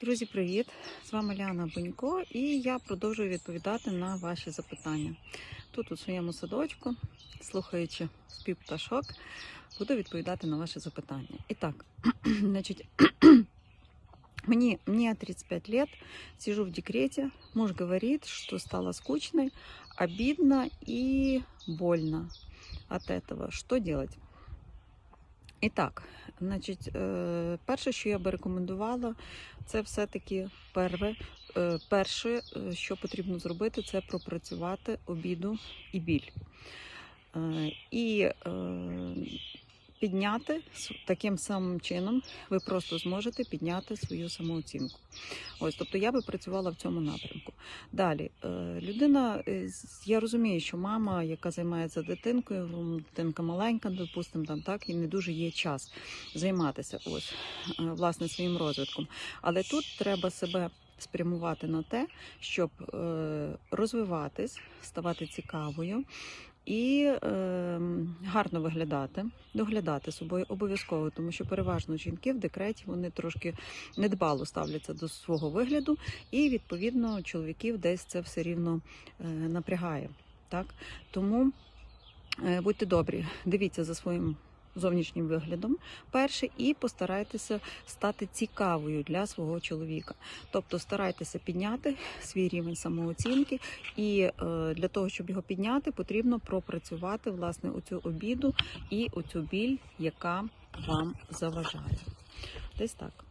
Друзі, привіт! З вами Ляна Бонько і я продовжую відповідати на ваші запитання. Тут у своєму садочку, слухаючи спів пташок, буду відповідати на ваші запитання. І так, значить, мне, мне 35 лет, сижу в декрете, муж говорит, что стало скучно, обидно и больно от этого. Что делать? І так, значить, е, перше, що я би рекомендувала, це все-таки перве, е, перше, е, що потрібно зробити, це пропрацювати обіду і біль. І підняти таким самим чином, ви просто зможете підняти свою самооцінку. Ось, тобто я би працювала в цьому напрямку. Далі, е, людина, е, я розумію, що мама, яка займається дитинкою, дитинка маленька, допустимо, там так, і не дуже є час займатися ось е, власне своїм розвитком. Але тут треба себе спрямувати на те, щоб розвиватись, ставати цікавою. І гарно виглядати, доглядати собою обов'язково, тому що переважно жінки в декреті вони трошки недбало ставляться до свого вигляду, і відповідно чоловіків десь це все рівно е, напрягає. Так? Тому е, будьте добрі, дивіться за своїм зовнішнім виглядом перше, і постарайтеся стати цікавою для свого чоловіка. Тобто старайтеся підняти свій рівень самооцінки, і е, для того, щоб його підняти, потрібно пропрацювати власне оцю обіду і оцю біль, яка вам заважає. Десь так.